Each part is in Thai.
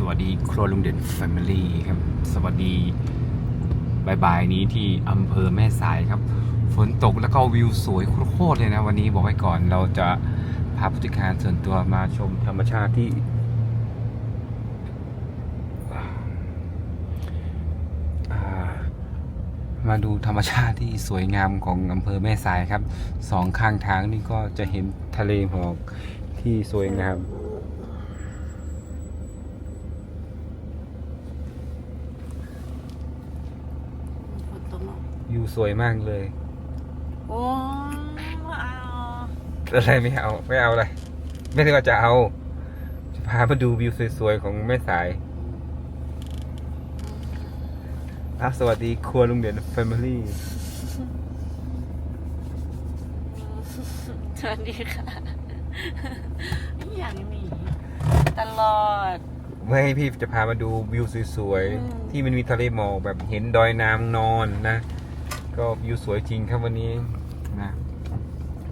สวัสดีครัวลุงเด่นแฟมิลี่ครับ สวัสดีบายบายนี้ที่อำเภอแม่สายครับ ฝนตกแล้วก็วิวสวยโคตรเลยนะ วันนี้บอกไว้ก่อนเราจะพาผู้จัดการส่วนตัวมาชมธรรมชาติที่ มาดูธรรมชาติที่สวยงามของอำเภอแม่สายครับ สองข้างทางนี่ก็จะเห็นทะเลหมอกที่สวยงาม ฝนตกเนอะ วิว สวยมากเลย โอ้ยไม่เอาอะไรไม่เอา ไม่เอาอะไร ไม่ได้ว่าจะเอา จะพามาดูวิวสวยๆของแม่สายอะสวัสดีครัวลุงเด่นแฟมิลี่สวัสดีค่ะอย่างนี้ตลอด ไม่ให้พี่จะพามาดูวิวสวยอืมๆที่มันมีทะเลหมอกแบบเห็นดอยนางนอนนะ ก็วิวสวยจริงครับวันนี้นะ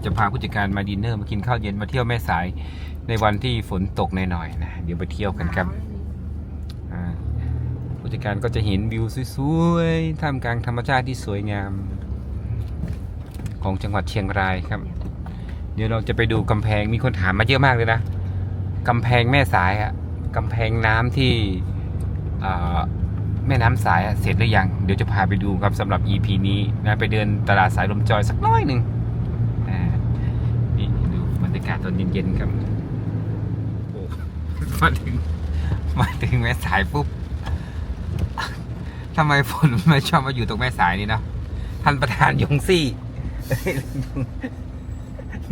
จะพาผู้จัดการมาดินเนอร์มากินข้าวเย็นมาเที่ยวแม่สายในวันที่ฝนตกหน่อยๆนะเดี๋ยวไปเที่ยวกันครับอ่าผู้จัดการก็จะเห็นวิวสวยๆท่ามกลางธรรมชาติที่สวยงาม ของจังหวัดเชียงรายครับ เดี๋ยวเราจะไปดูกำแพงมีคนถามมาเยอะมากเลยนะกำแพงแม่สายอะกำแพงน้ำที่อ่า แม่น้ำสายอะเสร็จหรือยัง เดี๋ยวจะพาไปดูครับสำหรับ EP นี้นะไปเดินตลาดสายลมจอยสักน้อยหนึ่งอ่านี่ดูบรรยากาศตอนเย็นๆครับโอ้มาถึงมาถึงแม่สายปุ๊บทำไมฝนไม่ชอบมาอยู่ตรงแม่สายนี่เนาะท่านประธานยงซี่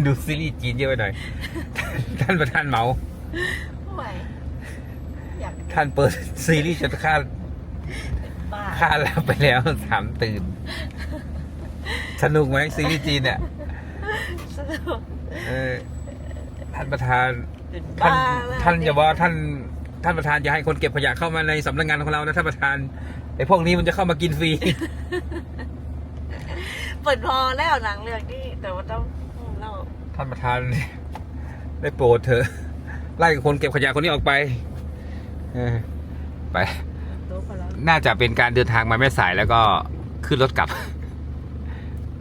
ดูซีรีส์จีนเยอะไปหน่อย ท่านประธานเหมาไม่ไหวอยากท่านเปิดซีรีส์จนค่า บ้าค่าหลับไปแล้วสามตื่น สนุกไหมซีรีส์จีนเนี่ยสนุกเออท่านประธานเป็นท่านบ้าแล้วท่านอย่าบอกว่าท่านท่านประธานอย่าให้คนเก็บขยะเข้ามาในสำนักงานของเรานะท่านประธานไอ้พวกนี้มันจะเข้ามากินฟรี เปิดพอแล้วหนังเรื่องนี้แต่ว่าต้องอืมเราท่านประธาน ได้โปรดเถอะไล่คนเก็บขยะคนนี้ออกไป เออไปโต๊ะพอแล้ว น่าจะเป็นการเดินทางมาแม่สายแล้วก็ขึ้นรถกลับ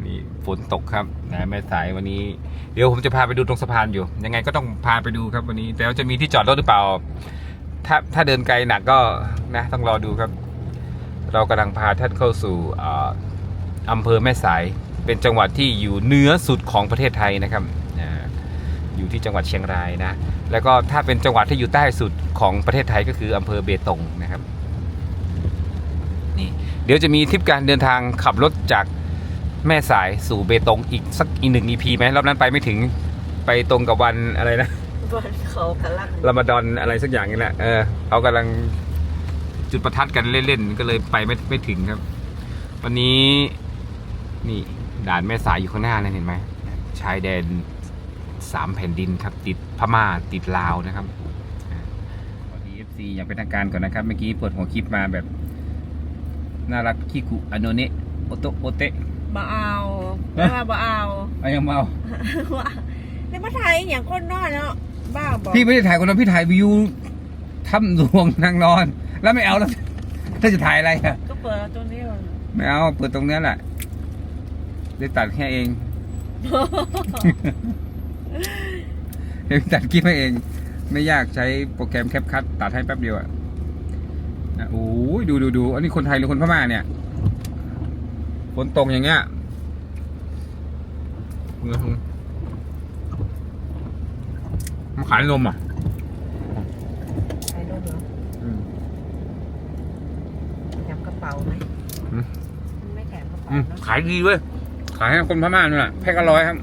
นี่ฝนตกครับนะแม่สายวันนี้ เดี๋ยวผมจะพาไปดูตรงสะพานอยู่ ยังไงก็ต้องพาไปดูครับวันนี้ แต่ว่าจะมีที่จอดรถหรือเปล่า ถ้าถ้าเดินไกลหนักก็นะต้องรอดูครับ เรากำลังพาท่านเข้าสู่อำเภอแม่สาย เป็นจังหวัดที่อยู่เหนือสุดของประเทศไทยนะครับอยู่ที่จังหวัดเชียงรายนะ แล้วก็ถ้าเป็นจังหวัดที่อยู่ใต้สุดของประเทศไทยก็คืออำเภอเบตงนะครับ เดี๋ยวจะมีทริปการเดินทางขับรถจากแม่สายสู่เบตงอีกสักอีกหนึ่ง EP ไหมรอบนั้นไปไม่ถึงไปตรงกับวันอะไรนะบนเขากำลังรามฎอนอะไรสักอย่างนี่แหละเออเขากำลังจุดประทัดกันเล่นๆก็เลยไปไม่ไม่ถึงครับ วันนี้นี่ด่านแม่สายอยู่ข้างหน้านะเห็นไหมชายแดนสามแผ่นดินครับ ติดพม่าติดลาวนะครับอ่าสวัสดี FC อย่างเป็นทางการก่อนนะครับ เมื่อกี้เปิดหัวคลิปมาแบบ น่ารักคิกุอโนเนะโอโตโอเตะ บ่เอาไม่ว่าบ่เอาเอายังเมาว่าในมาไทยอย่างคนนอนเนาะบ้าบอกพี่ไม่ได้ถ่ายคนนั้นพี่ถ่ายวิวถ้ำหลวงนางนอน แล้วไม่เอาแล้วถ้าจะถ่ายอะไรอะก็เปิดเอาตัวนี้ก่อน ไม่เอาเปิดตรงนี้แหละได้ตัดแค่เอง เดี๋ยวตัดคลิปให้เอง ไม่ยากใช้โปรแกรมแคปคัตตัดให้แป๊บเดียวอะ นะโอ้ยดูดูดูอันนี้คนไทยหรือคนพม่าเนี่ยฝนตกอย่างเงี้ยมาขายนมอะใช้ร่มเหรออืมแถมกระเป๋าไหมอืมมันไม่แถมกระเป๋าอืมเนาะขายดีเว้ย ขายให้คนพม่านี่นแหละแพ็คละร้อยครับ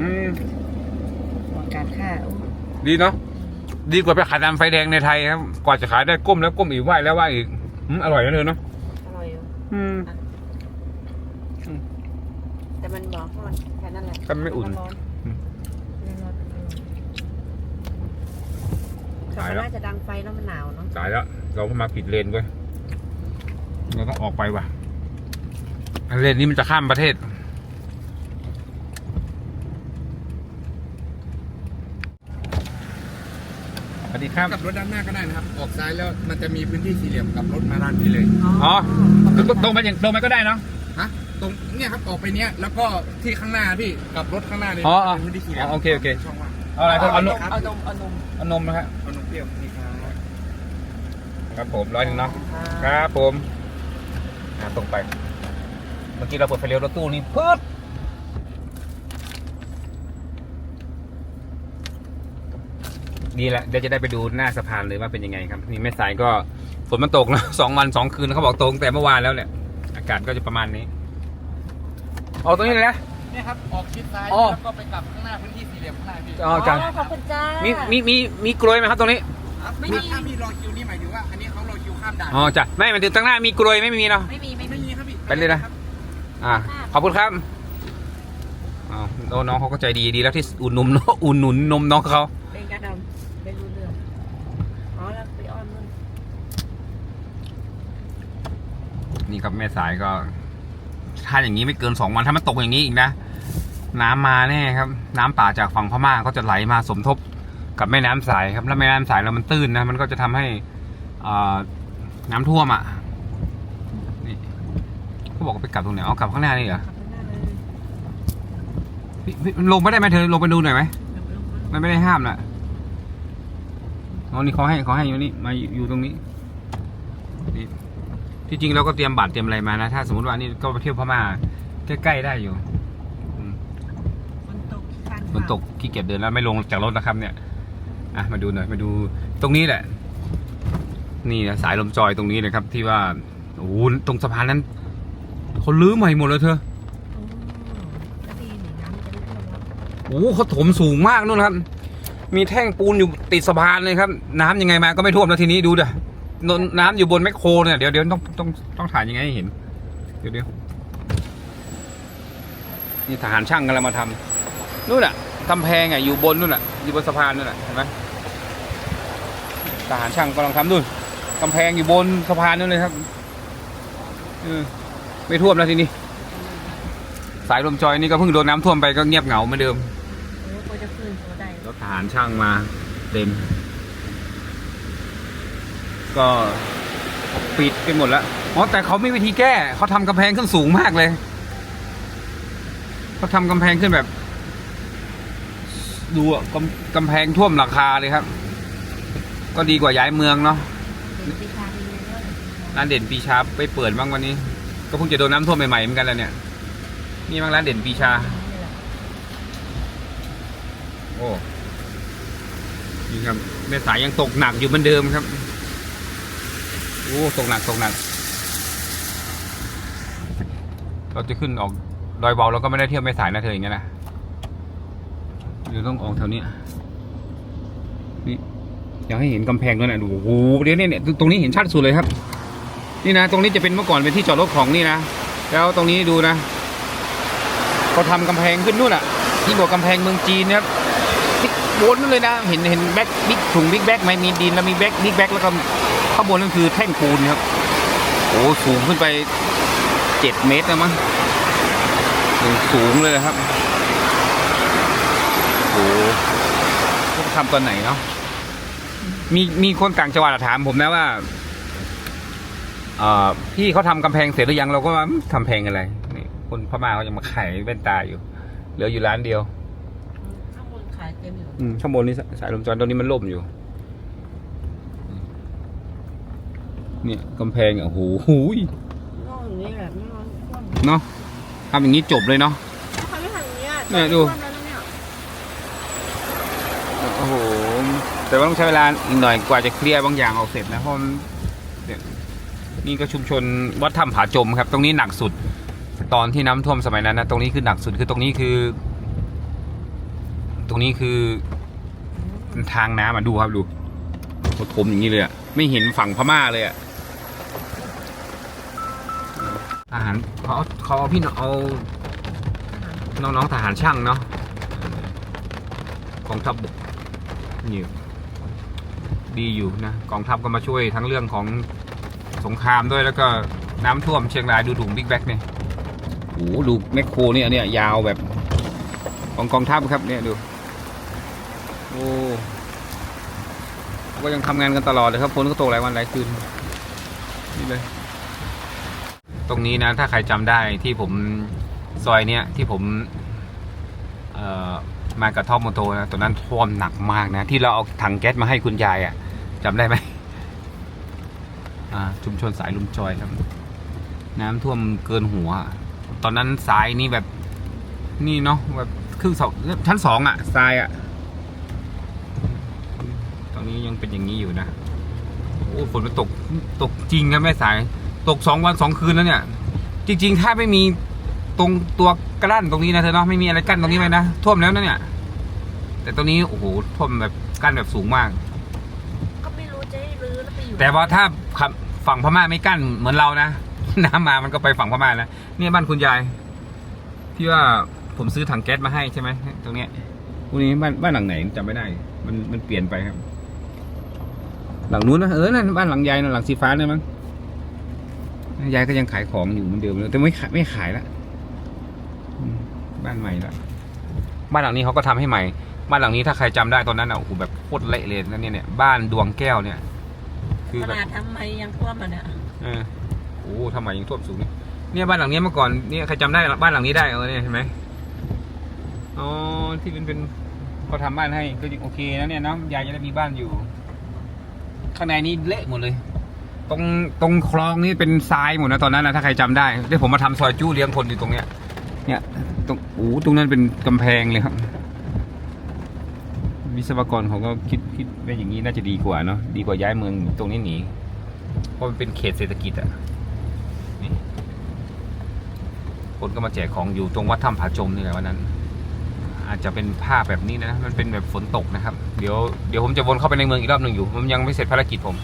อืมหมดการค่าอู้ดีเนาะ ดีกว่าไปขายตามไฟแดงในไทยครับ กว่าจะขายได้ก้มแล้วก้มอีกไหวแล้วไหวอีกอืมอร่อยนะเธอเนาะอร่อยอยู่อืมแต่มันบอกว่ามันแค่นั้นแหละก็ไม่อุ่น ร้อนอืมไม่ร้อนแต่ตายมันแล้วน่าจะดังไฟแล้วมันหนาวเนาะตายแล้ว เรามาผิดเลนเว้ยเราต้องออกไปว่ะอันเลนนี้มันจะข้ามประเทศ สวัสดีครับกลับรถด้านหน้าก็ได้นะครับ ออกซ้ายแล้วมันจะมีพื้นที่สี่เหลี่ยมกลับรถมาด้านนี้เลย อ๋อ ตรงไปอย่างตรงไปก็ได้เนาะ ฮะ ตรงเนี่ยครับออกไปเนี้ยแล้วก็ที่ข้างหน้าพี่กลับรถข้างหน้าเลยอ๋ออ๋อเป็นพื้นที่สี่เหลี่ยมอ๋อโอเคโอเค ช่องว่างเอาอะไรครับเอานมเอานมเอานมเอานมนะครับเอานมเปรี้ยวนี่ครับครับผมร้อยหนึ่งเนาะ ครับผมอ่าตรงไป เมื่อกี้เราเปิดไฟเลี้ยวรถตู้นี่ปึ๊ด ดีแหละเดี๋ยวจะได้ไปดูหน้าสะพานเลยว่าเป็นยังไงครับ นี่แม่สายก็ฝนมันตกนะสองวันสองคืนเขาบอกตกตั้งแต่เมื่อวานแล้วแหละอากาศก็จะประมาณนี้เอาตรงนี้เลยนะ เนี่ยครับ ออกชิดซ้ายอ๋อ แล้วก็ไปกลับข้างหน้าพื้นที่สี่เหลี่ยมข้างหน้าพี่อ๋อจ้ะขอบคุณจ้ามีมีมีมีมีกลวยไหมครับตรงนี้ครับไม่มีถ้ามีรอคิวนี่หมายถึงว่าอันนี้เขารอคิวข้ามด่านอ๋อจ้ะไม่มันถึงตั้งหน้ามีกลวยไหม่มีเนาะ ไม่มีไม่ไม่มีมีครับพี่ไปเลยนะอ่าขอบคุณครับอ้าวโอ้น้องเขาก็ใจดีดีแล้วที่อุ่นนม อุ่นหนุนนมน้องเขา เป็นกระดำเป็นรูเรืองอ๋อแล้วไปอ้อนนู่น นี่ครับแม่สายก็ ถ้าอย่างนี้ไม่เกินสองวันถ้ามันตกอย่างนี้อีกนะน้ำมาแน่ครับ น้ำป่าจากฝั่งพม่าก็จะไหลมาสมทบกับแม่น้ำสายครับ แล้วแม่น้ำสายเรามันตื้นนะ มันก็จะทำให้น้ำท่วมอะนี่เขาบอกว่าไปกลับตรงไหนอ๋อกลับข้างหน้านี่เหรอลงไม่ได้ไหมเธอลงไปดูหน่อยไหมมันไม่ได้ห้ามน่ะอ๋อนี่เขาให้เขาให้อยู่นี่มาอยู่อยู่ตรงนี้นี่ ที่จริงเราก็เตรียมบัตรเตรียมอะไรมานะ ถ้าสมมติว่านี่ก็ไปเที่ยวพม่าใกล้ๆได้อยู่อืมฝนตกคันฝนตกขี้เกียจเดินแล้วไม่ลงจากรถนะครับ เนี่ยอะมาดูหน่อยมาดูตรงนี้แหละ นี่นะสายลมจอยตรงนี้เลยครับ ที่ว่าโอ้โหตรงสะพานนั้นเขาลื้อใหม่หมดเลยเธออืมก็ดีนี่น้ำจะไม่ท่วมแล้วโอ้โหเขาถมสูงมากนู่นครับ มีแท่งปูนอยู่ติดสะพานเลยครับ น้ำยังไงมาก็ไม่ท่วมแล้วทีนี้ดูเด้อ นนน้ำอยู่บนแมคโครเนี่ย เดี๋ยวเดี๋ยวต้องต้องต้องถ่ายยังไงให้เห็น เดี๋ยวเดี๋ยวนี่ทหารช่างกำลังมาทำนู่นอะกำแพงอะอยู่บนนู่นอะอยู่บนสะพานนู่นอะเห็นไหมทหารช่างกำลังทำนู่นกำแพงอยู่บนสะพานนู่นเลยครับเออไม่ท่วมแล้วทีนี้ สายลมจอยนี่ก็เพิ่งโดนน้ำท่วมไปก็เงียบเหงาเหมือนเดิม โอ้ยกว่าจะขึ้นตัวได้รถทหารช่างมาเต็ม ก็ปิดไปหมดแล้วอ๋อแต่เขาไม่วิธีแก้เขาทำกำแพงขึ้นสูงมากเลยเขาทำกำแพงขึ้นแบบ ดูอะกำกำแพงท่วมหลังคาเลยครับ ก็ดีกว่าย้ายเมืองเนาะเป็นปีชาดีเลยด้วยร้านเด่นปีชาไปเปิดบ้างวันนี้ ก็เพิ่งจะโดนน้ำท่วมใหม่ๆเหมือนกันแล้วเนี่ยนี่บ้างร้านเด่นปีชานี่แหละโอ้นี่ครับแม่สายยังตกหนักอยู่เหมือนเดิมครับ โอ้ตกหนักตกหนัก เราจะขึ้นออกดอยเบาเราก็ไม่ได้เที่ยวแม่สายนะเธออย่างเงี้ยนะเดี๋ยวต้องออกแถวนี้นี่อยากให้เห็นกำแพงด้วยนะดูโอ้โหเดี๋ยวนี่ยเนี่ยตรงนี้เห็นชัดสุดเลยครับ นี่นะ ตรงนี้จะเป็นเมื่อก่อนเป็นที่จอดรถของนี่นะ แล้วตรงนี้ดูนะเขาทำกำแพงขึ้นนู่นอะที่บอกกำแพงเมืองจีนนะครับบนนั่นเลยนะ เห็นเห็นแบ็คบิ๊กถุงบิ๊กแบ็คไหมมีดินแล้วมีแบ็คบิ๊กแบ็คแล้วก็ ข้างบนนั่นคือแท่งปูนครับโอ้สูงขึ้นไปเจ็ดเมตรนะมั้งสูงเลยนะครับโอ้พวกทำตอนไหนเนาะมีมีคนต่างจังหวัดถามผมนะว่าเอ่อพี่เขาทำกำแพงเสร็จหรือยังเราก็ว่าอืมทำแพงอะไรนี่คนพม่าเขายังมาขายแว่นตาอยู่ เหลืออยู่ร้านเดียว ข้างบนขายเต็มอยู่อืมข้างบนนี่สสายลมจรตรงนี้มันล่มอยู่ เนี่ยกำแพงอะโอ้โหหูยนอกอย่างนี้แหละไม่ร้อนท่วมเนาะทำอย่างนี้จบเลยเนาะเขาไม่ทำอย่างนี้อะเนี่ยดู ท่วมแล้วนะเนี่ยโอ้โห แต่ว่าต้องใช้เวลาอีกหน่อยกว่าจะเคลียร์บางอย่างออกเสร็จนะเพราะมันเนี่ยนี่ก็ชุมชนวัดถ้ำผาจมครับ ตรงนี้หนักสุด ตอนที่น้ำท่วมสมัยนั้นนะตรงนี้คือหนักสุดคือตรงนี้คือ ตรงนี้คือทางน้ำมาดูครับดูผมอย่างนี้เลยอะไม่เห็นฝั่งพม่าเลยอะ ทหารเขาเขาเอาพี่เอาน้องๆทหารช่างเนาะกองทัพบกนี่ดีอยู่นะกองทัพก็มาช่วยทั้งเรื่องของสงครามด้วยแล้วก็น้ำท่วมเชียงรายดูถุงบิ๊กแบ็กเนี่ยโอ้ดูแมคโครเนี่ยเนี่ยยาวแบบของกองทัพครับเนี่ยดูโอ้ก็ยังทำงานกันตลอดเลยครับฝนก็ตกหลายวันหลายคืนนี่เลย ตรงนี้นะ ถ้าใครจำได้ที่ผมซอยเนี้ยที่ผมเอ่อมากับท่อมโมโตนะตอนนั้นท่วมหนักมากนะ ที่เราเอาถังแก๊สมาให้คุณยายอะ่ะจำได้ไหมอ่าชุมชนสายลุมจอยครับ น้ำท่วมเกินหัว ตอนนั้นสายนี่แบบนี่เนาะแบบครึ่งสองชั้นสองอะ่ะทรายอะ่ะตอนนี้ยังเป็นอย่างนี้อยู่นะโอ้ฝนมันตกตกจริงครับแม่สาย ตกสองวันสองคืนแล้วเนี่ย จริง ๆ ถ้าไม่มีตรงตัวกระด้านตรงนี้นะเธอเนาะไม่มีอะไรกั้นตรงนี้ไว้นะท่วมแล้วนะเนี่ย แต่ตรงนี้โอ้โหท่วมแบบกั้นแบบสูงมาก ก็ไม่รู้จะให้รื้อแล้วไปอยู่แต่ว่าถ้าขับฝั่งพม่าไม่กั้นเหมือนเรานะ น้ำมามันก็ไปฝั่งพม่านะเนี่ยบ้านคุณยาย ที่ว่าผมซื้อถังแก๊สมาให้ใช่ไหมตรงเนี้ยพวกนี้บ้านบ้านหลังไหนจำไม่ได้ มันมันเปลี่ยนไปครับ หลังนู้นนะเออนั่นบ้านหลังยายนะหลังสีฟ้าเนี่ยมั้ง ยายก็ยังขายของอยู่เหมือนเดิมเลยแต่ไม่ขายไม่ขายละอืมบ้านใหม่ละบ้านหลังนี้เขาก็ทำให้ใหม่ บ้านหลังนี้ถ้าใครจำได้ตอนนั้นอะโอ้โหแบบโคตรเละเลยนะเนี่ยเนี่ยบ้านดวงแก้วเนี่ย คือขแบบนาดทำไมยังท่วมอะเนี่ยเออโอ้ทำไมยังท่วมสูงเนี่ยเนี่ยบ้านหลังนี้เมื่อก่อนเนี่ยใครจำได้บ้านหลังนี้ได้เออเนี่ยเห็นไหมอ๋อที่เป็นเป็นเขาทำบ้านให้ก็ยังโอเคนะเนี่ยเนาะยายจะได้มีบ้านอยู่ ข้างในนี้เละหมดเลย ตรงตรงคลองนี่เป็นทรายหมดนะตอนนั้นนะถ้าใครจำได้ที่ผมมาทำซอยจู้เลี้ยงคนอยู่ตรงเนี้ย เนี่ยตรงโอ้ตรงนั้นเป็นกำแพงเลยครับ วิศวกรเขาก็คิดคิดว่าอย่างนี้น่าจะดีกว่าเนาะดีกว่าย้ายเมืองตรงนี้หนีเพราะมันเป็นเขตเศรษฐกิจอะนี่คนก็มาแจกของอยู่ตรงวัดถ้ำผาจมนี่แหละวันนั้น อาจจะเป็นภาพแบบนี้นะมันเป็นแบบฝนตกนะครับ เดี๋ยวเดี๋ยวผมจะวนเข้าไปในเมืองอีกรอบหนึ่งอยู่ผมยังไม่เสร็จภารกิจผม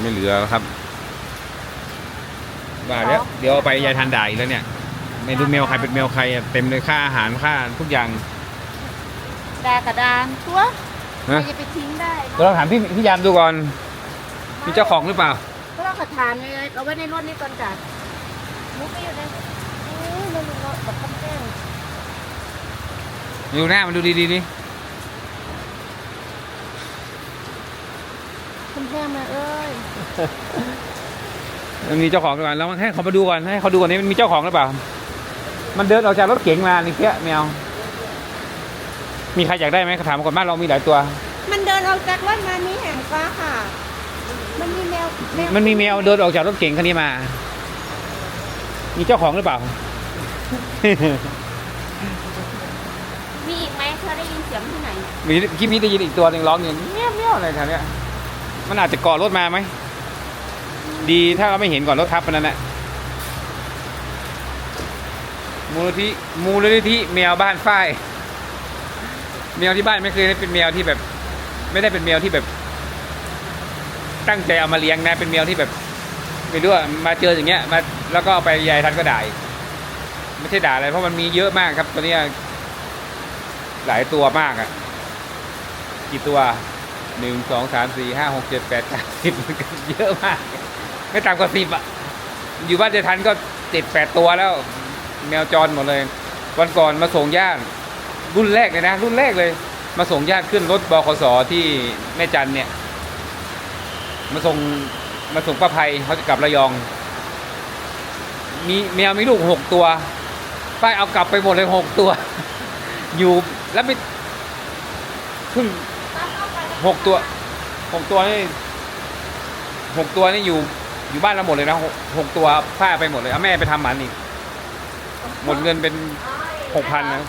ไม่เหลือแล้วครับว่าแล้วเดี๋ยวเอาไปยายทันด่าอีกแล้วเนี่ย ไม่รู้แมวใครเป็นแมวใครอะเต็มเลยค่าอาหารค่าทุกอย่างดากระดานทั่วใครนะจะไปทิ้งได้ก็ลองถามพี่พี่ยามดูก่อนมีเจ้าของหรือเปล่า ก็ต้องกระถานเลยเอาไว้ในรถนี่ก่อนจ้ะมุกไปอยู่ในเอ้ยในรถกับข้าวแก้ว ดูหน้ามันดูดีๆดิ ข้าวแก้วมาเอ้ยมันมีเจ้าของหรือเปล่าแล้วให้เขามาดูก่อนให้เขาดูก่อนนี่มันมีเจ้าของหรือเปล่า มันเดินออกจากรถเก๋งมานี่เพี้ยแมว มีใครอยากได้ไหมถามมาก่อนบ้านเรามีหลายตัว มันเดินออกจากรถมานี่แห่งฟ้าค่ะ มันมีแมวมันมีแมวเดินออกจากรถเก๋งคันนี้มา มีเจ้าของหรือเปล่า มีอีกไหมเธอได้ยินเสียงที่ไหนมีคลิปนี้ได้ยินอีกตัวหนึ่งร้องอย่างเงี้ยวเงี้ยวอะไรแถวเนี้ย มันอาจจะเกาะรถมาไหม ดีถ้าเราไม่เห็นก่อนรถทับมันนั่นแหละมูลนิธิมูลนิธิแมวบ้านฝ้ายแมวที่บ้านไม่เคยได้เป็นแมวที่แบบ ไม่ได้เป็นแมวที่แบบ ตั้งใจเอามาเลี้ยงนะ เป็นแมวที่แบบ ไม่รู้อะมาเจออย่างเงี้ยมาแล้วก็เอาไปยายทันก็ด่าไม่ใช่ด่าอะไรเพราะมันมีเยอะมากครับตัวเนี้ยหลายตัวมากอะ่ะกี่ตัว หนึ่งสองสามสี่ห้าหกเจ็ดแปดเก้าสิบมันเยอะมาก ไม่ต่ำกว่าสิบอะ อยู่บ้านเจทันก็เจ็ดแปดตัวแล้ว แมวจรหมดเลย วันก่อนมาส่งญาติรุ่นแรกเลยนะ รุ่นแรกเลย มาส่งญาติขึ้นรถบขสที่แม่จันเนี่ย มาส่งมาส่งป้าภัยเขาจะกลับระยอง มีแมวมีลูกหกตัวป้ายเอากลับไปหมดเลยหกตัว อยู่แล้วไปเพิ่ง หกตัวหกตัวนี่หกตัวนี่อยู่อยู่บ้านเราหมดเลยนะหกหกตัวผ้าไปหมดเลยเอาแม่ไปทำหมันอีกหมดเงินเป็นหกพันนะ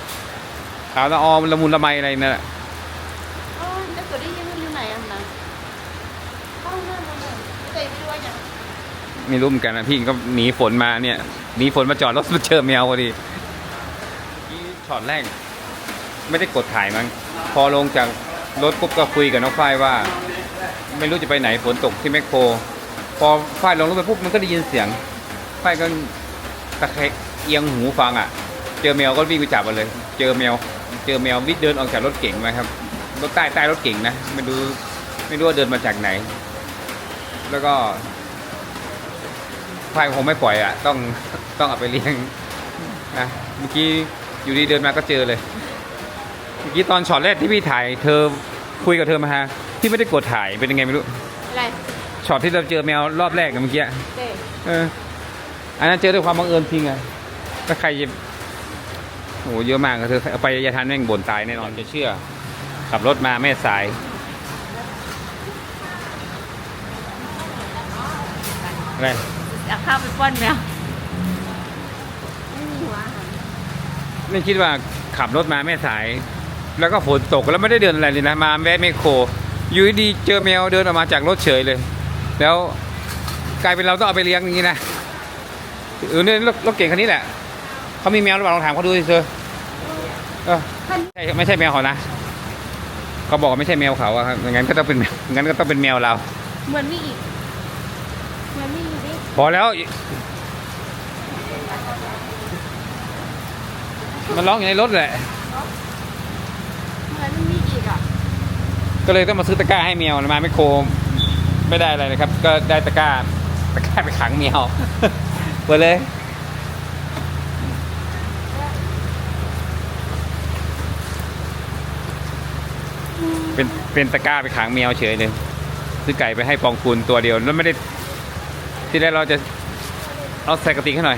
ขาวละออมละมุนละไมอะไรนั่นแหละโอ้ยแล้วเกิดได้ยินว่าอยู่ไหนอะนะเข้าหน้ามาเลยเตะไปด้วยอย่างไม่รู้เหมือนกันนะพี่ก็หนีฝนมาเนี่ยหนีฝนมาจอดรถมาเจอแมวพอดีที่ช็อตแรก ไม่ได้กดถ่ายมั้งพอลงจาก รถปุ๊บก็คุยกับน้องฝ้ายว่า ไม่รู้จะไปไหนฝนตกที่แมคโคร พอฝ้ายลงรถไปปุ๊บมันก็ได้ยินเสียงฝ้ายก็ตะแคงเอียงหูฟังอะ เจอแมวก็วิ่งไปจับมันเลย เจอแมว เจอแมววิ่งเดินออกจากรถเก๋งมาครับรถใต้ใต้รถเก๋งนะไม่รู้ไม่รู้ว่าเดินมาจากไหน แล้วก็ฝ้ายคงไม่ปล่อยอะ ต้องต้องเอาไปเลี้ยงนะเมื่อกี้อยู่ดีเดินมาก็เจอเลย เมื่อกี้ตอนช็อตแรกที่พี่ถ่าย เธอคุยกับเธอมาฮะพี่ไม่ได้กดถ่ายเป็นยังไงไม่รู้อะไรช็อตที่เราเจอแมวรอบแรกอะเมื่อกี้เต้เอออันนั้นเจอด้วยความบังเอิญจริงอะถ้าใครจะโอ้โหเยอะมากอะเธอเอาไปยาทันแม่งบ่นตายแน่นอนจะเชื่อ ขับรถมาแม่สายอะไรเอาข้าวไปป้อนแมวไม่มีหัวอาหารไม่คิดว่าขับรถมาแม่สาย แล้วก็ฝนตกแล้วไม่ได้เดินอะไรเลยนะมาแวะเมคโครอยู่ดีๆเจอแมวเดินออกมาจากรถเฉยเลย แล้วกลายเป็นเราต้องเอาไปเลี้ยงอย่างนี้นะเออเนี่ยรถรถเก่งคันนี้แหละเขามีแมวหรือเปล่าลองถามเขาดูสิเธอเออใช่ไม่ใช่แมวเขานะเขาบอกว่าไม่ใช่แมวเขาอะครับงั้นก็ต้องเป็นแมวงั้นก็ต้องเป็นแมวเราเหมือนมีอีกเหมือนมีอีกดิพอแล้ว มันร้องอยู่ในรถแหละ เหมือนมันมีอีกอะ ก็เลยต้องมาซื้อตะกร้าให้แมวมาไม่โครไม่ได้อะไรเลยครับ ก็ได้ตะกร้าตะกร้าไปขังแมวเปิดเลยเป็นเป็นตะกร้าไปขังแมวเฉยเลยซื้อไก่ไปให้ปองคุณตัวเดียวแล้วไม่ได้ ที่แรกเราจะเอาใส่กระติกให้หน่อย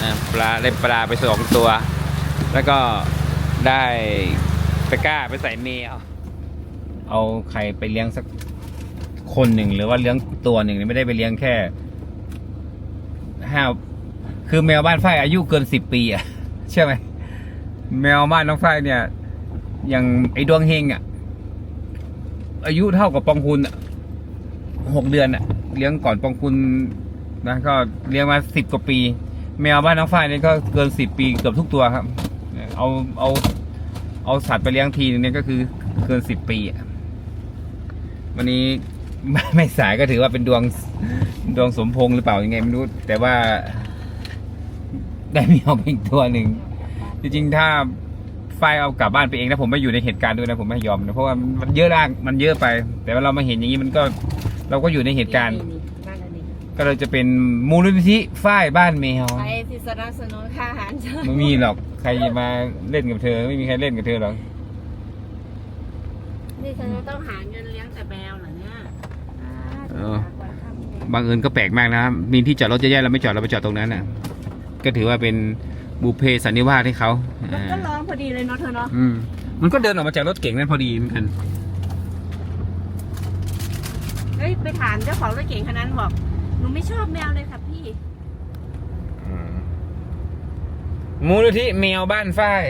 อ่าปลาได้ปลาไปสองตัว แล้วก็ ได้ตะกร้าไปใส่แมวเอาใครไปเลี้ยงสักคนหนึ่งหรือว่าเลี้ยงตัวหนึ่งไม่ได้ไปเลี้ยงแค่ห้าคือแมวบ้านฝ้ายอายุเกินสิบปีอะเชื่อไหมแมวบ้านน้องฝ้ายเนี่ย อย่างไอ้ดวงเฮงอะ อายุเท่ากับปองคุณหกเดือนอะ เลี้ยงก่อนปองคุณนะก็เลี้ยงมาสิบกว่าปี แมวบ้านน้องฝ้ายนี่ก็เกินสิบปีเกือบทุกตัวครับ เอาเอา เอาสัตว์ไปเลี้ยงทีนึงเนี่ยก็คือเกินสิบปีอะวันนี้ไม่ไม่สายก็ถือว่าเป็นดวงดวงสมพงษ์หรือเปล่ายังไงไม่รู้ แต่ว่า ได้แมวไปอีกตัวหนึ่งจริงๆถ้าไฟเอากลับบ้านไปเองนะผมไม่อยู่ในเหตุการณ์ด้วยนะผมไม่ยอมนะเพราะว่ามันเยอะมากมันเยอะไป แต่ว่าเรามาเห็นอย่างนี้มันก็ เราก็อยู่ในเหตุการณ์ ก็เลยจะเป็นมูลนิธิฝ้ายบ้านแมวไปที่สนับสนุนค่าอาหารจ้ะไม่มีหรอกใครจะมาเล่นกับเธอ ไม่มีใครเล่นกับเธอหรอกนี่ฉันจะต้องหาเงินเลี้ยงแต่แมวเหรอเนี่ยอ่าเออวันค่ำเนี่ยบางเอิญก็แปลกมากนะครับ มีที่จอดรถเยอะแยะเราไม่จอดเราไปจอดตรงนั้นน่ะ ก็ถือว่าเป็นบุพเพสันนิวาสให้เขามันอ่าก็ร้องพอดีเลยเนาะเธอเนาะอืมมันก็เดินออกมาจากรถเก่งนั่นพอดีเหมือนกัน เฮ้ยไปถามเจ้าของรถเก๋งคันนั้นบอก หนูไม่ชอบแมวเลยค่ะพี่มูลนิธิแมวบ้านฝ้าย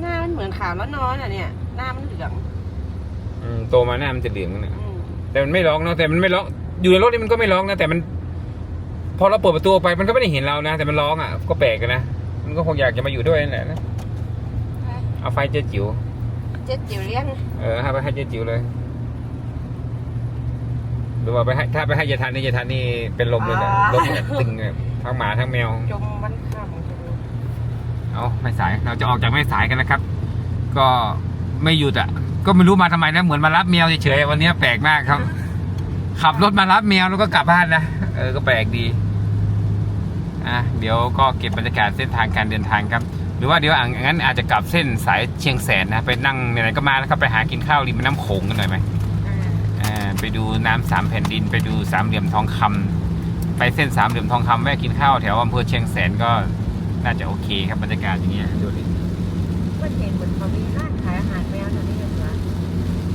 หน้ามันเหมือนขาวแล้วนอนอะเนี่ย หน้ามันเหลืองอืมโตมาหน้ามันจะเหลืองนะอืมแต่มันไม่ร้องเนาะแต่มันไม่ร้องอยู่ในรถนี่มันก็ไม่ร้องนะแต่มัน พอเราเปิดประตูออกไปมันก็ไม่ได้เห็นเรานะแต่มันร้องอะก็แปลกกันนะมันก็คงอยากจะมาอยู่ด้วยนั่นแหละนะเอาไฟเจ๊จิ๋วเจ๊จิ๋วเลี้ยงเออให้ไปให้เจ๊จิ๋วเลย หรือว่าไปให้ถ้าไปให้ยายทันนี่ยายทันนี่เป็นลมเลยนะลมเนี่ยตึงเนี่ยทั้งหมาทั้งแมว จมวันค่ำเอาไม่สายเราจะออกจากไม่สายกันนะครับ ก็ไม่หยุดอะ ก็ไม่รู้มาทำไมนะเหมือนมารับแมวเฉยๆวันนี้แปลกมากครับ ขับรถมารับแมวแล้วก็กลับบ้านนะเออก็แปลกดีอะเดี๋ยวก็เก็บบรรยากาศเส้นทางการเดินทางครับ หรือว่าเดี๋ยวอะงั้นอาจจะกลับเส้นสายเชียงแสนนะไปนั่งไหนๆก็มาแล้วครับไปหากินข้าวริมแม่น้ำโขงกันหน่อยไหมอ่า ไปดูน้ำสามแผ่นดิน ไปดูสามเหลี่ยมทองคำไปเส้นสามเหลี่ยมทองคำแวะกินข้าวแถวอำเภอเชียงแสนก็น่าจะโอเคครับบรรยากาศอย่างเงี้ยดูดิก็เห็นเหมือนเขามีร้านขายอาหารแมวแถวนี้เหรอ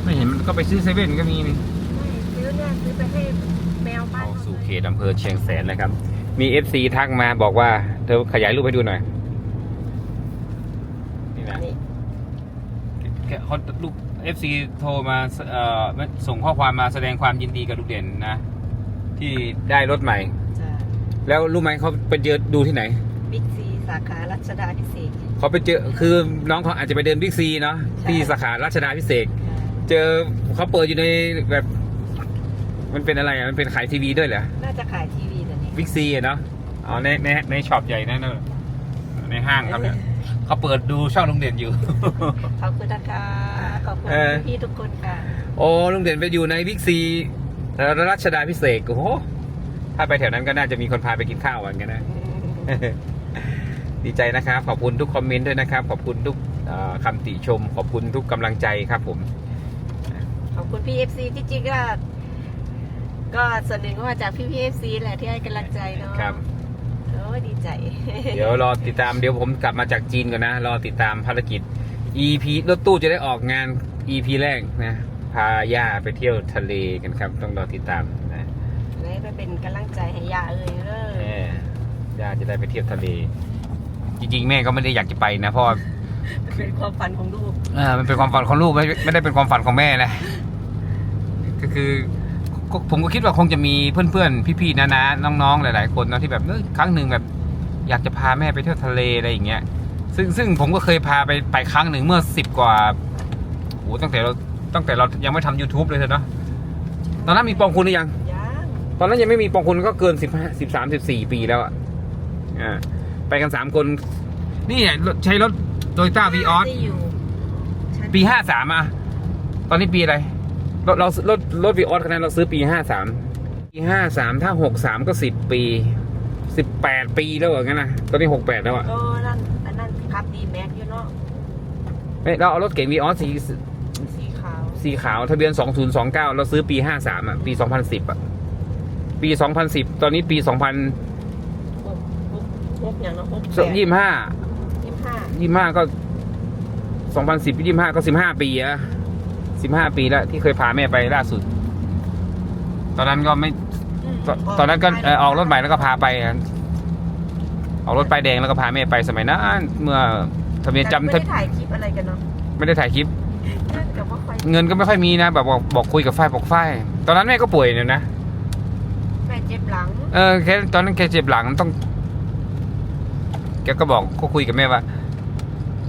ไม่เห็นมันก็ไปซื้อเซเว่นก็มีนี่ไม่ซื้อเนี่ยซื้อไปให้แมวบ้านเข้าเขาสู่เลยเขตอำเภอเชียงแสนนะครับ มีเอฟซีทักมาบอกว่าเธอขยายรูปให้ดูหน่อยนี่นะนี่เขาลูก เอฟซีโทรมาเอ่อส่งข้อความมาแสดงความยินดีกับลูกเด่นนะ ที่ได้รถใหม่จะแล้วรู้ไหมเขาไปเจอดูที่ไหน บิ๊กซีสาขารัชดาพิเศษก เขาไปเจอคือน้องเขาอาจจะไปเดินบิ๊กซีเนาะใช่ ที่สาขาราชดาพิเศษกเจอเขาเปิดอยู่ในแบบ มันเป็นอะไรอะมันเป็นขายทีวีด้วยเหรอน่าจะขายทีวีแต่นี้บิ๊กซีอะเนาะอ๋อในในในช็อปใหญ่นั่นน่ะในห้างครับเนี่ย เขาเปิดดูช่องลุงเด่นอยู่ ขอบคุณนะคะ ขอบคุณเออ พี่ทุกคนค่ะโอ้ลุงเด่นไปอยู่ในบิ๊กซีรัชดาพิเศษกโอ้โหถ้าไปแถวนั้นก็น่าจะมีคนพาไปกินข้าวกันกันนะ ดีใจนะครับขอบคุณทุกคอมเมนต์ด้วยนะครับ ขอบคุณทุกเอ่อคำติชม ขอบคุณทุกกำลังใจครับผม ขอบคุณพี่เอฟซีที่จริงก็ ก็ส่วนหนึ่งก็มาจากพี่พี่เอฟซีแหละที่ให้กำลังใจเนาะครับโอ้ ยดีใจ เดี๋ยวรอติดตามเดี๋ยวผมกลับมาจากจีนก่อนนะ รอติดตามภารกิจ EP รถตู้จะได้ออกงาน EP แรกนะ พาย่าไปเที่ยวทะเลกันครับ ต้องรอติดตามนะให้ไปเป็นกำลังใจให้ยาเอ่ยเลแม่ยย่าจะได้ไปเที่ยวทะเล จริงๆ แม่ก็ไม่ได้อยากจะไปนะเพราะว่าเป็นความฝันของลูก เออมันเป็นความฝันของลูกไม่ไม่ได้เป็นความฝันของแม่นะก็คือ ก็ผมก็คิดว่าคงจะมีเพื่อนๆ พี่ๆนะๆน้องๆ หลาย ๆ คนเนาะที่แบบเออครั้งหนึ่งแบบ อยากจะพาแม่ไปเที่ยวทะเลอะไรอย่างเงี้ย ซึ่งซึ่งผมก็เคยพาไปไปครั้งหนึ่งเมื่อสิบกว่าโอ้ตั้งแต่เราตั้งแต่เรายังไม่ทำ YouTube เลยเถอะเนาะตอนนั้นมีปองคุณหรือยังยังตอนนั้นยังไม่มีปองคุณก็เกินสิบห้าสิบสามสิบสี่ปีแล้วอะอ่าไปกันสามคน นี่รถใช้รถโตโยต้าวีออสที่อยู่ชั้นปีห้าสามอะ ตอนนี้ปีอะไร รถเรารถรถวีออสคันนั้นเราซื้อปีห้าสามปีห้าสามถ้าหกสามก็สิบปีสิบแปดปีแล้วเหรองั้นนะตอนนี้หกแปดแล้วอะโอ้นั่นอันนั้นขับดีแม็กอยู่เนาะเฮ้ยเราเอารถเก๋งวีออสสีสีขาวสีขาวทะเบียนสองศูนย์สองเก้าเราซื้อปีห้าสามอะปีสองพันสิบอะปีสองพันสิบตอนนี้ปีสองพันหกหกหกอย่างเนาะหกแปดยี่สิบห้ายี่สิบห้ายี่ห้าก็สองพันสิบยี่ห้าก็สิบห้าปีอะ สิบห้าปีแล้วที่เคยพาแม่ไปล่าสุด ตอนนั้นก็ไม่ตอนตอนนั้นก็เอ่อออกรถใหม่แล้วก็พาไปอะออกรถป้ายแดงแล้วก็พาแม่ไปสมัยนั้นเมื่อทะเบียนจำไม่ทะได้ถ่ายคลิปอะไรกันเนาะไม่ได้ถ่ายคลิปเนื่องจากว่าไฟเงินก็ไม่ค่อยมีนะแบบบอกบอกคุยกับฝ้ายบอกฝ้ายตอนนั้นแม่ก็ป่วยเนี่ยนะแม่เจ็บหลังเออแค่ตอนนั้นแกเจ็บหลังต้องแกก็บอกก็คุยกับแม่ว่า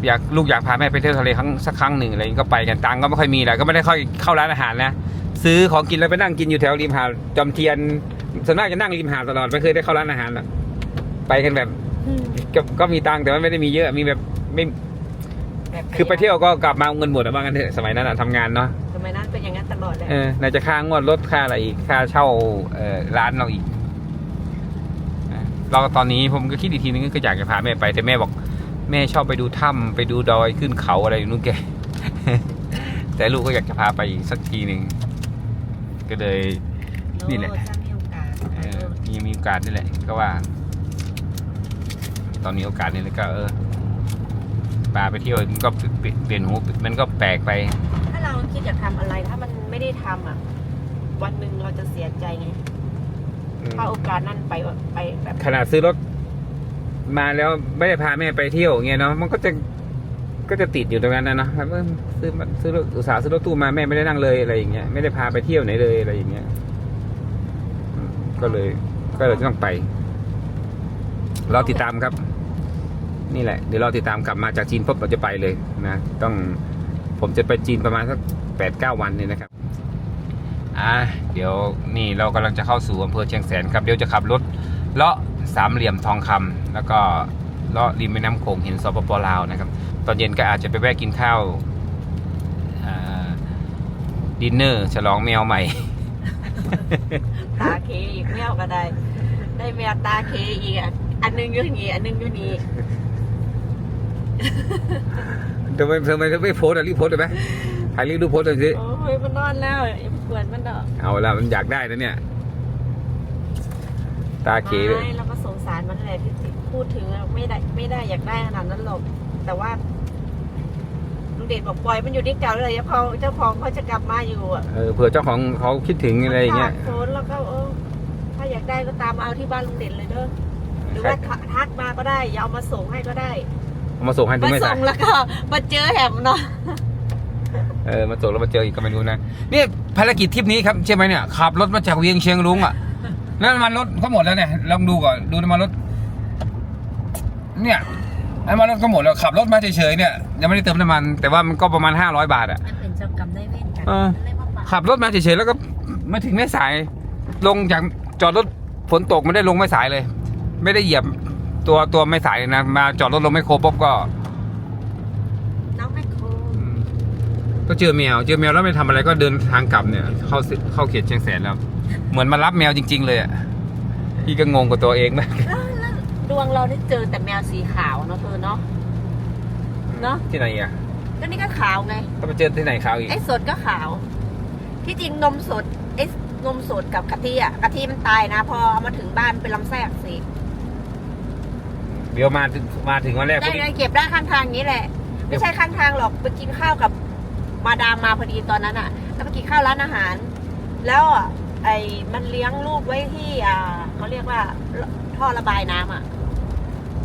อยากลูกอยากพาแม่ไปเที่ยวทะเลครั้งสักครั้งหนึ่งอะไรอย่างงี้ก็ไปกันตังค์ก็ไม่ค่อยมีแหละก็ไม่ได้ค่อยเข้าร้านอาหารนะซื้อของกินแล้วไปนั่งกินอยู่แถวริมหาดจอมเทียนส่วนมากจะนั่งริมหาดตลอดไม่เคยได้เข้าร้านอาหารหรอกไปกันแบบก็ก็มีตังค์แต่ว่าไม่ได้มีเยอะมีแบบไม่แบบคือไปเที่ยวก็กลับมาเอาเงินหมดอะว่างั้นเถอะสมัยนั้นอะทำงานเนาะสมัยนั้นเป็นอย่างนั้นตลอดเลยเออไหนจะค่างวดรถค่าอะไรอีกค่าเช่าเออร้านเราอีกเออเราตอนนี้ผมก็คิดอีกทีนึงก็อยากจะพาแม่ไปแต่แม่บอก แม่ชอบไปดูถ้ำไปดูดอยขึ้นเขาอะไรอยู่นู่นแก แต่ลูกก็อยากจะพาไปอีกสักทีหนึ่งก็เลยนี่แหละโอ้ถ้ามีโอกาสเออยังมีโอกาสนี่แหละก็ว่า ตอนมีโอกาสนี่แหละก็ เออพาไปเที่ยวมันก็เปลี่ยนเปลี่ยนหูมันก็แปลกไป ถ้าเราคิดอยากทำอะไรถ้ามันไม่ได้ทำอะ วันหนึ่งเราจะเสียใจไงถ้าโอกาสนั้นไปแบบไปแบบขนาดซื้อรถ มาแล้วไม่ได้พาแม่ไปเที่ยวเงี้ยเนาะมันก็จะก็จะติดอยู่ตรงนั้นนะเนาะแบบเอซื้อซื้อรถอุตสาห์ซื้อรถตู้มาแม่ไม่ได้นั่งเลยอะไรอย่างเงี้ยไม่ได้พาไปเที่ยวไหนเลยอะไรอย่างเงี้ยก็เลย ก็เลยต้องไปรอติดตามครับ นี่แหละ เดี๋ยวเราติดตามกลับมาจากจีนปุ๊บเราจะไปเลยนะต้องผมจะไปจีนประมาณสักแปดเก้าวันเนี่ยนะครับอ่าเดี๋ยวนี่เรากำลังจะเข้าสู่อำเภอเชียงแสนครับเดี๋ยวจะขับรถเลาะ สามเหลี่ยมทองคำแล้วก็เลาะริมแม่น้ำโขงเห็นสปปลาวนะครับ ตอนเย็นก็อาจจะไปแวะกินข้าวอ่าดินเนอร์ฉลองแมวใหม่ ตาเคอีกไม่เอาก็ได้ ได้แมวตาเคอีกอะอันหนึงอยู่นี่อันหนึงอยู่นี่ทำไมทำไมเธอไม่โพสต์อะรีบโพสต์เลยไหมถ่ายรีบดูโพสต์เลยสิโอ้ยมันนอนแล้วอย่าไปกวนมันดอกเอาละมันอยากได้นะเนี่ย ตาเก๋เลยไม่เราก็ สงสารมันแหละที่พูดถึงอะไม่ได้ไม่ได้อยากได้ขนาดนั้นหรอก แต่ว่าลุงเดชบอกปล่อยมันอยู่ที่เก่าเลยเจ้าของเจ้าของเขาจะกลับมาอยู่อะเออเผื่อเจ้าของเขาคิดถึงอะไรอย่างเงี้ยฝากโซนแล้วก็เออถ้าอยากได้ก็ตามมาเอาที่บ้านลุงเด่นเลยเด้อหรือว่าทักมาก็ได้อย่าเอามาส่งให้ก็ได้เอามาส่งให้ถึงมาไม่ส่สายงแล้วก็มาเจอแหมเนาะเออมาส่งแล้วมาเจออีกก็ไม่รู้นะนี่ภารกิจทริปนี้ครับใช่ไหมเนี่ยขับรถมาจากเวียงเชียงรุ้งอะ แล้วน้ำมันรถก็หมดแล้วเนี่ยลองดูก่อนดูน้ำมันรถ เนี่ยน้ำมันรถก็หมดแล้วขับรถมาเฉยๆเนี่ยยังไม่ได้เติมน้ำมัน แต่ว่ามันก็ประมาณห้าร้อยบาทอะมันเป็นเจ้ากรรมได้เว้นกันเออเลยมาปะขับรถมาเฉยๆแล้วก็มาถึงแม่สาย ลงจากจอดรถฝนตกไม่ได้ลงแม่สายเลย ไม่ได้เหยียบตัวตัวแม่สายเลยนะมาจอดรถลงไม่โครปุ๊บก็น้องแม่โคอืมก็เจอแมวเจอแมวแล้วไม่ทำอะไรก็เดินทางกลับเนี่ย เข้าเข้าเขตเชียงแสนแล้ว เหมือนมารับแมวจริง ๆ เลยอะพี่ก็งงกับตัวเองนะดวงเราได้เจอแต่แมวสีขาวเนาะเธอเนาะ เนอะ ที่ไหนอะก็นี่ก็ขาวไง ก็ไปเจอที่ไหนขาวอีกไอ้สดก็ขาว ที่จริงนมสดไอ้นมสดกับกะทิอะกะทิมันตายนะ พอเอามาถึงบ้านเป็นลำไส้อักเสบเดี๋ยวมาถึงมาถึงวันแรกพได้อดีไงเก็บได้ข้างทางนี้แหละไม่ใช่ข้างทางหรอกไปกินข้าวกับมาดามมาพอดีตอนนั้นอะแล้วไปกินข้าวร้านอาหาร แล้วอะ ไอ้มันเลี้ยงลูกไว้ที่อ่าเขาเรียกว่าท่อระบายน้ำอะ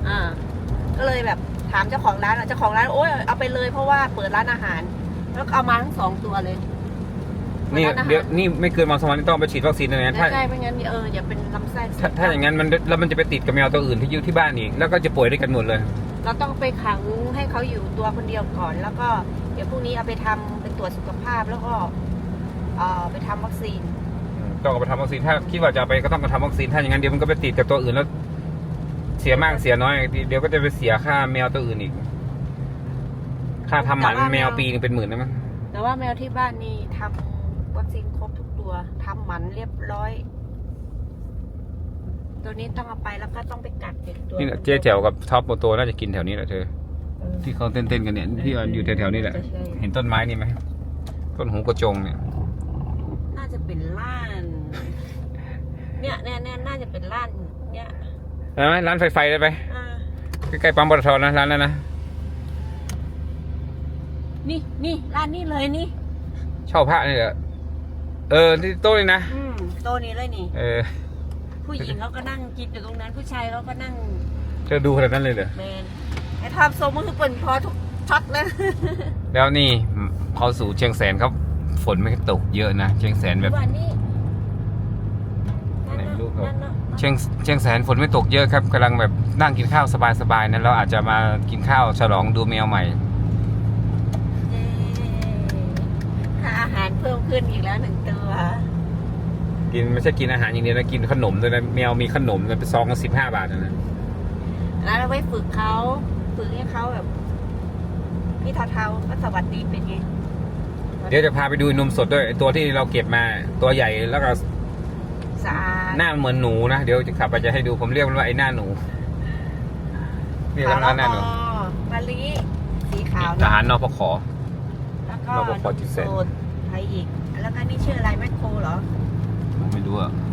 อ่า ก็เลยแบบถามเจ้าของร้านอะเจ้าของร้านโอ้ยเอาไปเลยเพราะว่าเปิดร้านอาหาร แล้วก็เอามาทั้งสองตัวเลยนี่ร้านอาหารเดี๋ยวนี่ไม่เกินวันสองวันนี้ต้องไปฉีดวัคซีนนะถ้าใช่ไม่งั้นเอออย่าเป็นลำไส้ถ้าถ้าอย่างนั้นมันแล้วมันจะไปติดกับแมวตัวอื่นที่อยู่ที่บ้านอีกแล้วก็จะป่วยด้วยกันหมดเลย เราต้องไปขังให้เขาอยู่ตัวคนเดียวก่อน แล้วก็เดี๋ยวพรุ่งนี้เอาไปทำเป็นตรวจสุขภาพแล้วก็เอ่อไปทำวัคซีน ต้องเอาไปทำวัคซีนถ้าคิดว่าจะเอาไปก็ต้องไปทำวัคซีนถ้าอย่างนั้นเดี๋ยวมันก็ไปติดกับตัวอื่นแล้ว เสียมากเสียน้อยเดี๋ยวก็จะไปเสียค่าแมวตัวอื่นอีก ค่าทำหมันแต่ว่าแมวแมวปีนึงเป็นหมื่นนะมั้งแต่ว่าแมวที่บ้านนี่ทำวัคซีนครบทุกตัวทำหมันเรียบร้อย ตัวนี้ต้องเอาไปแล้วก็ต้องไปกัดเด็กตัวนี่แหละเจ๊แจ๋วกับท็อปโมโตน่าจะกินแถวนี้แหละเธอ เออที่เขาเต้นๆกันเนี่ยที่อยู่แถวๆนี้แหละ ใช่เห็นต้นไม้นี่ไหมต้นหูกระจงเนี่ย น่าจะเป็นล้าน เนี่ยเนี่ยเนี่ยน่าจะเป็นล้านเนี่ยเห็นไหมร้านไฟไฟได้ไหมอ่าใกล้ๆปั๊มปตทนะร้านนั้นนะนี่นี่ร้านนี้เลยนี่ เช่าพระนี่แหละเออที่โต๊ะนี่นะอืมโตะนี้เลยนี่ เออผู้หญิงเขาก็นั่งกินอยู่ตรงนั้น ผู้ชายเขาก็นั่งเธอดูขนาดนั้นเลยเหรอเมนไอ้ทำโซมก็คือเปิดพอทุกช็อตเลยแล้วนี่เขาสู่เชียงแสนครับ ฝนไม่ตกเยอะนะเชียงแสนแบบ วันนี้ไห นนั่นลูกเขานั่นเนอะเชียงเชียงแสนฝนไม่ตกเยอะครับกำลังแบบนั่งกินข้าวสบายๆนะเราอาจจะมากินข้าวฉลองดูแมวใหม่ เย้ค่าอาหารเพิ่มขึ้นอีกแล้วหนึ่งตัว กินไม่ใช่กินอาหารอย่างเดียวนะกินขนมด้วยนะแมวมีขนมนะเป็นซองละสิบห้าบาทนะนะแล้วเราไว้ฝึกเขาฝึกให้เขาแบบพี่เทาๆก็สวัสดีเป็นไงเดี๋ยวจะพาไปดูนมสดด้วยไอ้ตัวที่เราเก็บมาตัวใหญ่แล้วก็ สะอาดหน้าเหมือนหนูนะ เดี๋ยวจะขับไปจะให้ดูผมเรียกมันว่าไอ้หน้าหนูเรียกขามันวว่าหน้าหนูมะลิสีขาวทเนอะหารนพขแล้วก็เราก็พอจิตเสร็จโสดไทยอีกแล้วก็นี่ชื่ออะไรแมคโครเหรอ ไม่รู้อะชื่อแมคโคร